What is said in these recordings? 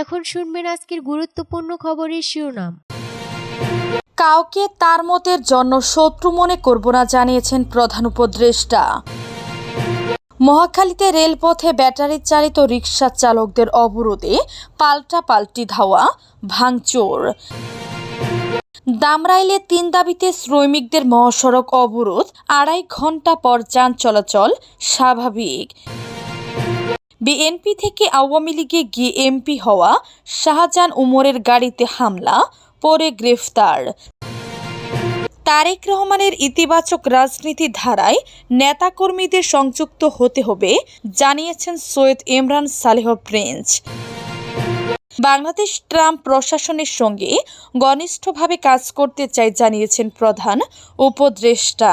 এখন শুনবেন আজকের গুরুত্বপূর্ণ খবরের শিরোনাম। কাউকে তার মতের জন্য শত্রু মনে করব না জানিয়েছেন প্রধান উপদেষ্টা। মহাখালীতে রেলপথে ব্যাটারি চালিত রিকশা চালকদের অবরোধে পাল্টা পাল্টি ধাওয়া, ভাঙচুর। দামরাইলে তিন দাবিতে শ্রমিকদের মহাসড়ক অবরোধ, আড়াই ঘণ্টা পর যান চলাচল স্বাভাবিক। বিএনপি থেকে আওয়ামী লীগে গিয়ে এমপি হওয়া শাহজাহান উমরের গাড়িতে হামলা, পরে গ্রেফতার। তারেক রহমানের ইতিবাচক রাজনীতি ধারায় নেতাকর্মীদের সংযুক্ত হতে হবে, জানিয়েছেন সৈয়দ ইমরান সালেহ প্রিন্স। বাংলাদেশ ট্রাম্প প্রশাসনের সঙ্গে ঘনিষ্ঠভাবে কাজ করতে চাই জানিয়েছেন প্রধান উপদেষ্টা।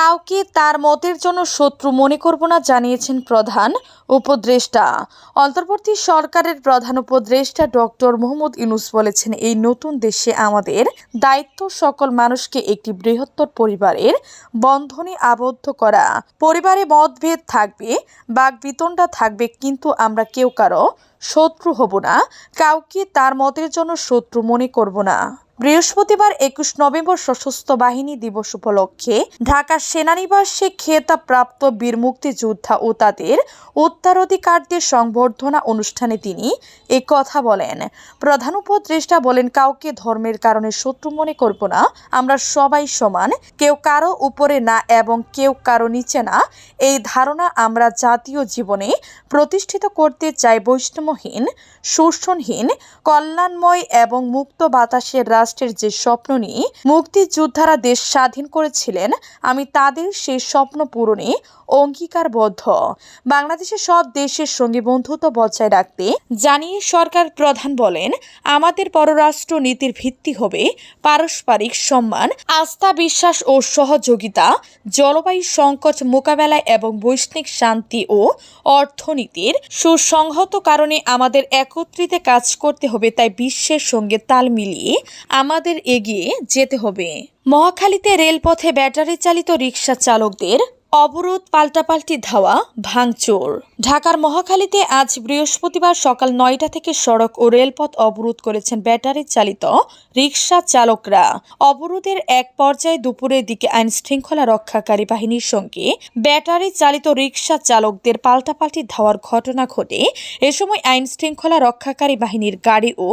কাউকে তার মতের জন্য শত্রু মনে করব না জানিয়েছেন প্রধান উপদেষ্টা। অন্তর্বর্তী সরকারের প্রধান উপদেষ্টা ডক্টর মোহাম্মদ ইউনুস বলেছেন, এই নতুন দেশে আমাদের দায়িত্ব সকল মানুষকে একটি বৃহত্তর পরিবারের বন্ধনে আবদ্ধ করা। পরিবারে মতভেদ থাকবে, বাক বিতণ্ডা থাকবে, কিন্তু আমরা কেউ কারও শত্রু হব না। কাউকে তার মতের জন্য শত্রু মনে করব না। বৃহস্পতিবার একুশ নভেম্বর সশস্ত্র বাহিনী দিবস উপলক্ষে ঢাকা সেনানিবাসে খেতাবপ্রাপ্ত বীর মুক্তিযোদ্ধা ও তাদের উত্তরাধিকারদের সংবর্ধনা অনুষ্ঠানে তিনি এ কথা বলেন। প্রধান উপদেষ্টা বলেন, কাউকে ধর্মের কারণে শত্রু মনে করব না। আমরা সবাই সমান। কেউ কারও উপরে না এবং কেউ কারও নিচে না। এই ধারণা আমরা জাতীয় জীবনে প্রতিষ্ঠিত করতে চাই বৈষ্ণবহীন, শোষণহীন, কল্যাণময় এবং মুক্ত বাতাসের রাষ্ট্রের যে স্বপ্ন নিয়ে মুক্তিযোদ্ধারা দেশ স্বাধীন করেছিলেন, আমি তাদের সেই স্বপ্ন পূরণে অঙ্গীকারবদ্ধ। বাংলাদেশের সব দেশের সঙ্গে বন্ধুত্ব বজায় রাখতে জানিয়ে সরকার প্রধান বলেন, আমাদের পররাষ্ট্র নীতির ভিত্তি হবে পারস্পরিক সম্মান, আস্থা বিশ্বাস ও সহযোগিতা, জলবায়ু সংকট মোকাবেলায় এবং বৈশ্বিক শান্তি ও অর্থনীতির সুসংহত কারণে আমাদের একত্রিতে কাজ করতে হবে, তাই বিশ্বের সঙ্গে তাল মিলিয়ে আমাদের এগিয়ে যেতে হবে। মহাখালীতে রেলপথে ব্যাটারি চালিত রিক্সা চালকদের অবরোধ, পাল্টাপাল্টি ধাওয়া, ভাঙচুর। ঢাকার মহাখালীতে আজ বৃহস্পতিবার সকাল নয়টা থেকে সড়ক ও রেলপথ অবরোধ করেছেন ব্যাটারি চালিত রিকশা চালকরা। অবরোধের এক পর্যায়ে দুপুরের দিকে আইন শৃঙ্খলা রক্ষাকারী বাহিনীর সঙ্গে ব্যাটারি চালিত রিকশা চালকদের পাল্টাপাল্টি ধাওয়ার ঘটনা ঘটে। এ সময় আইন শৃঙ্খলা রক্ষাকারী বাহিনীর গাড়ি ও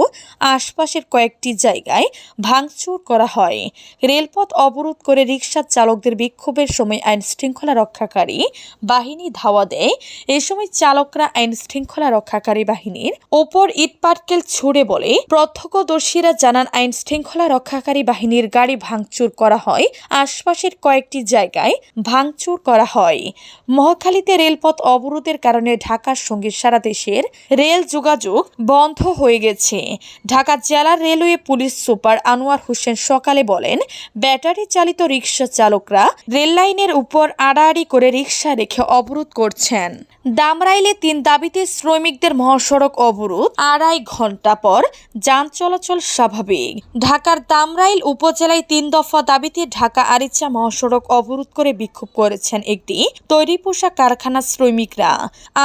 আশপাশের কয়েকটি জায়গায় ভাঙচুর করা হয়। রেলপথ অবরোধ করে রিকশা চালকদের বিক্ষোভের সময় আইন শৃঙ্খলা রক্ষাকারী বাহিনী ধাওয়া দেয়। এ সময় চালকরা আইন শৃঙ্খলা রক্ষাকারী বাহিনীর ওপর ইট পাটকেল ছুড়ে বলে প্রত্যক্ষদর্শীরা জানান, আইন শৃঙ্খলা রক্ষাকারী বাহিনীর গাড়ি ভাঙচুর করা হয়, আশপাশের কয়েকটি জায়গায় ভাঙচুর করা হয়। মহাখালীতে রেলপথ অবরোধের কারণে ঢাকার সঙ্গে সারা দেশের রেল যোগাযোগ বন্ধ হয়ে গেছে। ঢাকা জেলা railway police super Anwar Hossain সকালে বলেন ব্যাটারি চালিত রিক্সা চালকরা রেল লাইনের উপর আড়াআড়ি করে রিক্সা রেখে অবরোধ করছেন। দামরাইলে তিন দাবিতে শ্রমিকদের মহাসড়ক অবরোধ, আড়াই ঘণ্টা পর যান চলাচল স্বাভাবিক। ঢাকার দামরাইল উপজেলায় তিন দফা দাবিতে ঢাকা আরিচা মহাসড়ক অবরোধ করে বিক্ষোভ করেছেন একটি তৈরি পোশাক কারখানা শ্রমিকরা।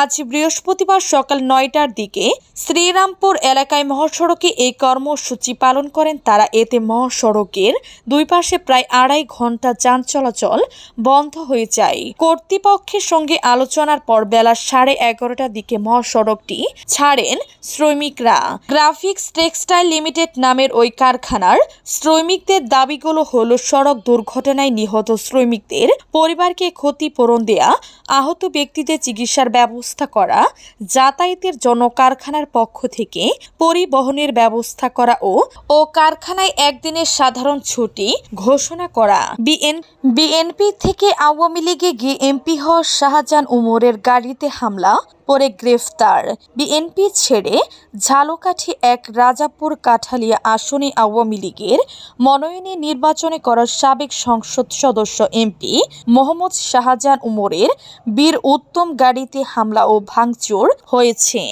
আজ বৃহস্পতিবার সকাল নয়টার দিকে শ্রীরামপুর এলাকায় মহাসড়কে এই কর্মসূচি পালন করেন তারা। এতে মহাসড়কের দুই পাশে প্রায় আড়াই ঘণ্টা যান চলাচল বন্ধ হয়ে যায়। কর্তৃপক্ষের সঙ্গে আলোচনার পর বেলা সাড়ে এগারোটার দিকে মহাসড়কটি ছাড়েন শ্রমিকরা। গ্রাফিক্স টেক্সটাইল লিমিটেড নামের ওই কারখানার শ্রমিকদের দাবিগুলো হলো সড়ক দুর্ঘটনায় নিহত শ্রমিকদের পরিবারকে ক্ষতিপূরণ দেয়া, আহত ব্যক্তিদের চিকিৎসার ব্যবস্থা করা, যাতায়াতের জন্য কারখানার পক্ষ থেকে পরিবহনের ব্যবস্থা করা ও ও কারখানায় একদিনের সাধারণ ছুটি ঘোষণা করা। বিএন, বিএনপি থেকে আওয়ামী লীগে গিয়ে এমপি হওয়া শাহজাহান উমরের গাড়িতে হামলা পরে গ্রেফতার। বিএনপি ছেড়ে ঝালকাঠি এক রাজাপুর কাঠালিয়া আসনে আওয়ামী লীগের মনোনয়নে নির্বাচনে করা সাবেক সংসদ সদস্য এমপি মোহাম্মদ শাহজাহান উমরের বীর উত্তম গাড়িতে হামলা ও ভাঙচুর হয়েছে।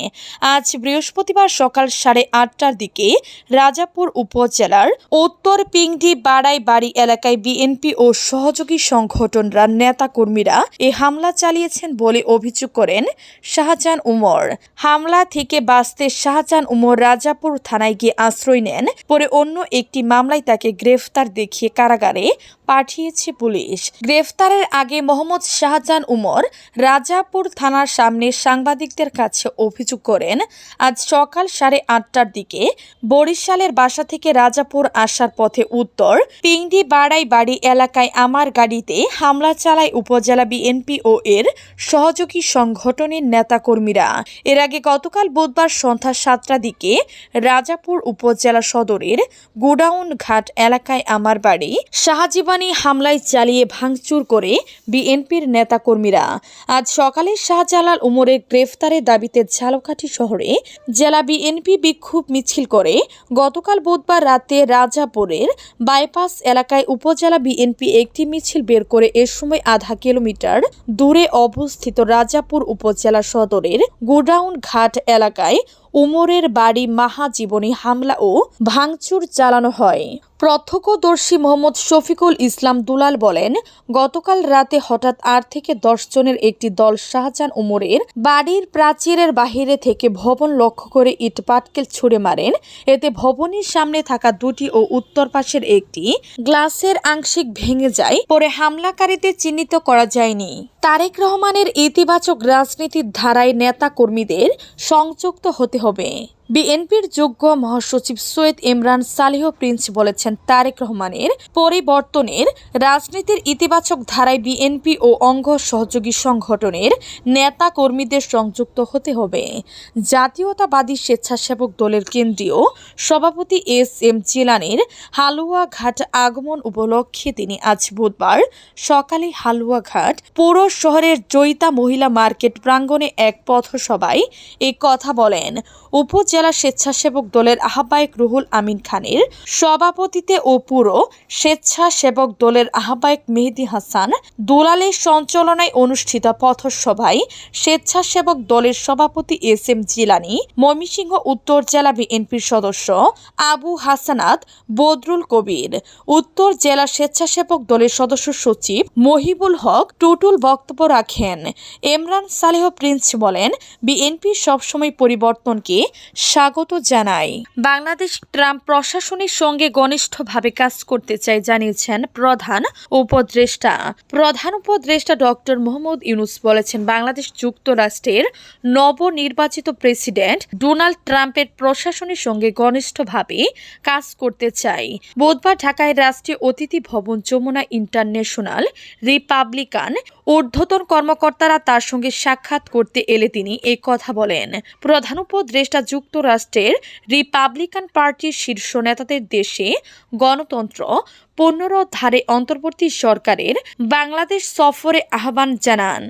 আজ বৃহস্পতিবার সকাল সাড়ে আটটার দিকে রাজাপুর উপজেলার উত্তর পিংডি বাড়াই বাড়ি এলাকায় বিএনপি ও সহযোগী সংগঠনরা নেতাকর্মীরা এ হামলা চালিয়েছেন বলে অভিযোগ করেন শাহ শাহজাহান উমর। হামলা থেকে বাঁচতে শাহজাহান উমর রাজাপুর থানায় গিয়ে আশ্রয় নেন, পরে অন্য একটি মামলায় তাকে গ্রেফতার দেখিয়ে কারাগারে পাঠিয়েছে পুলিশ। গ্রেফতারের আগে মোহাম্মদ শাহজাহান উমর রাজাপুর থানার সামনে সাংবাদিকদের কাছে অভিযোগ করেন, আজ সকাল সাড়ে আটটার দিকে বরিশালের বাসা থেকে রাজাপুর আসার পথে উত্তর পিংডি বাড়াই বাড়ি এলাকায় আমার গাড়িতে হামলা চালায় উপজেলা বিএনপি ও এর সহযোগী সংগঠনের নেতাকর্মীরা। এর আগে গতকাল বুধবার সন্ধ্যা সাতটার দিকে রাজাপুর উপজেলা সদরের গোডাউন ঘাট এলাকায় আমার বাড়ি শাহজীবানী হামলায় চালিয়ে ভাঙচুর করে বিএনপির নেতাকর্মীরা। আজ সকালে শাহজালাল উমরের গ্রেফতারের দাবিতে ঝালকাঠি শহরে জেলা বিএনপি বিক্ষোভ মিছিল করে গতকাল বুধবার রাতে রাজাপুরের বাইপাস এলাকায় উপজেলা বিএনপি একটি মিছিল বের করে এ সময় আধা কিলোমিটার দূরে অবস্থিত রাজাপুর উপজেলা সদরের গোডাউন ঘাট এলাকায় উমরের বাড়ি মাহাজীবনী হামলা ও ভাঙচুর চালানো হয়। প্রত্যক্ষদর্শী মোহাম্মদ শফিকুল ইসলাম দুলাল বলেন, গতকাল রাতে হঠাৎ আট থেকে দশ জনের একটি দল শাহজাহান উমরের বাড়ির প্রাচীরের বাহিরে থেকে ভবন লক্ষ্য করে ইট পাটকেল ছুড়ে মারেন। এতে ভবনের সামনে থাকা দুটি ও উত্তর পাশের একটি গ্লাসের আংশিক ভেঙে যায়, পরে হামলাকারীদের চিহ্নিত করা যায়নি। তারেক রহমানের ইতিবাচক রাজনীতির ধারায় নেতা কর্মীদের সংযুক্ত হতে হবে বিএনপির যোগ্য মহাসচিব সৈয়দ ইমরান সালিহ প্রিন্স বলেছেন, তারেক রহমানের পরিবর্তনের রাজনীতির ইতিবাচক ধারায় বিএনপি ও অঙ্গ সহযোগী সংগঠনের নেতা কর্মীদের সংযুক্ত হতে হবে। জাতীয়তাবাদী স্বেচ্ছাসেবক দলের কেন্দ্রীয় সভাপতি এস এম জিলানির হালুয়াঘাট আগমন উপলক্ষে তিনি আজ বুধবার সকালে হালুয়াঘাট পৌর শহরের জয়িতা মহিলা মার্কেট প্রাঙ্গণে এক পথসভায় এই কথা বলেন। উপজেলা স্বেচ্ছাসেবক দলের আহ্বায়ক রুহুল আমিন খানের সভাপতিতে ও পুরো স্বেচ্ছাসেবক দলের আহ্বায়ক মেহেদি হাসান দুলালের সঞ্চালনায় অনুষ্ঠিত পথসভায় স্বেচ্ছাসেবক দলের সভাপতি এস এম জিলানি, ময়মনসিংহ উত্তর জেলা বিএনপির সদস্য আবু হাসানাত, বদরুল কবির, উত্তর জেলা স্বেচ্ছাসেবক দলের সদস্য সচিব মহিবুল হক টুটুল বক্তব্য রাখেন। এমরান সালেহ প্রিন্স বলেন, বিএনপি সবসময় পরিবর্তনকে স্বাগত জানায় বাংলাদেশ ট্রাম্প প্রশাসনের সঙ্গে ঘনিষ্ঠভাবে কাজ করতে চায় জানিয়েছেন প্রধান উপদেষ্টা। প্রধান উপদেষ্টা ডক্টর মোহাম্মদ ইউনুস বলেছেন, বাংলাদেশ যুক্তরাষ্ট্রের নবনির্বাচিত প্রেসিডেন্ট ডোনাল্ড ট্রাম্পের প্রশাসনের সঙ্গে ঘনিষ্ঠভাবে কাজ করতে চাই বুধবার ঢাকায় রাষ্ট্রীয় অতিথি ভবন যমুনা ইন্টারন্যাশনাল রিপাবলিকান ঊর্ধ্বতন কর্মকর্তারা তার সঙ্গে সাক্ষাৎ করতে এলে তিনি এই কথা বলেন। প্রধান উপদেষ্টা যুক্তরাষ্ট্রের রিপাবলিকান পার্টির শীর্ষ নেতাদের দেশে গণতন্ত্র পুনরুদ্ধারে অন্তর্বর্তী সরকারের বাংলাদেশ সফরে আহ্বান জানান।